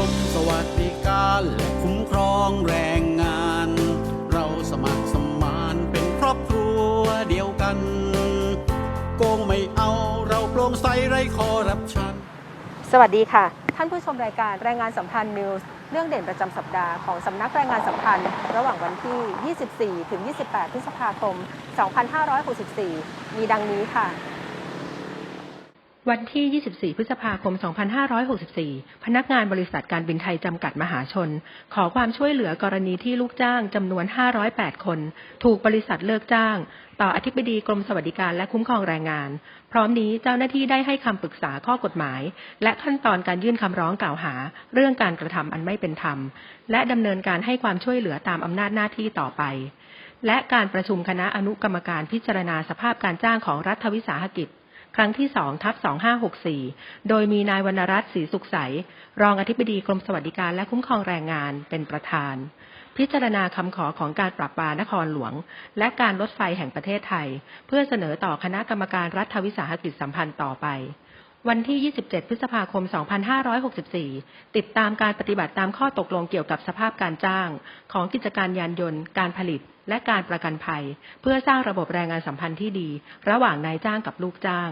รมสวัสดิการและคุ้มครองแรงงาน เราสมัครสมานเป็นครอบครัวเดียวกัน โกงไม่เอาเราโปร่งใสไร้คอร์รัปชัน สวัสดีค่ะ ท่านผู้ชมรายการแรงงานสัมพันธ์นิวส์เรื่องเด่นประจำสัปดาห์ของสำนักแรงงานสัมพันธ์ ระหว่างวันที่ 24 ถึง 28 พฤษภาคม 2564 มีดังนี้ค่ะ วันที่ 24 พฤษภาคม 2564 พนักงานบริษัทการบินไทยจำกัดมหาชน ขอความช่วยเหลือกรณีที่ลูกจ้างจำนวน 508 คน ถูกบริษัทเลิกจ้าง ต่ออธิบดีกรมสวัสดิการและคุ้มครองแรงงาน พร้อมนี้เจ้าหน้าที่ได้ให้คำปรึกษาข้อกฎหมาย และขั้นตอนการยื่นคำร้องกล่าวหา เรื่องการกระทำอันไม่เป็นธรรม และดำเนินการให้ความช่วยเหลือตามอำนาจหน้าที่ต่อไปและการประชุมคณะอนุกรรมการพิจารณาสภาพการจ้างของรัฐวิสาหกิจ ครั้งที่สองทับ2564โดยมีนายวรรณรัตน์ศรีสุขใส รองอธิบดีกรมสวัสดิการและคุ้มครองแรงงานเป็นประธาน พิจารณาคำขอของการปราบปานครหลวง และการรถไฟแห่งประเทศไทย เพื่อเสนอต่อคณะกรรมการรัฐวิสาหกิจสัมพันธ์ต่อไป วันที่ 27 พฤษภาคม 2564 ติดตามการปฏิบัติตามข้อตกลงเกี่ยวกับสภาพการจ้าง ของกิจการยานยนต์ การผลิต และการประกันภัย เพื่อสร้างระบบแรงงานสัมพันธ์ที่ดี ระหว่างนายจ้างกับลูกจ้าง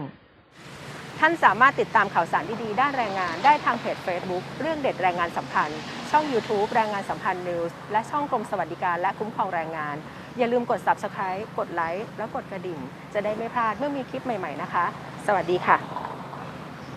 ท่านสามารถติดตามข่าวสารดีๆ ด้านแรงงานได้ทางเพจ Facebook เรื่องเด็ดแรงงานสัมพันธ์ ช่อง YouTube แรงงานสัมพันธ์นิวส์และช่องกรมสวัสดิการและคุ้มครองแรงงาน อย่าลืมกด Subscribe กดไลค์และกดกระดิ่ง จะได้ไม่พลาดเมื่อมีคลิปใหม่ๆนะคะ สวัสดีค่ะ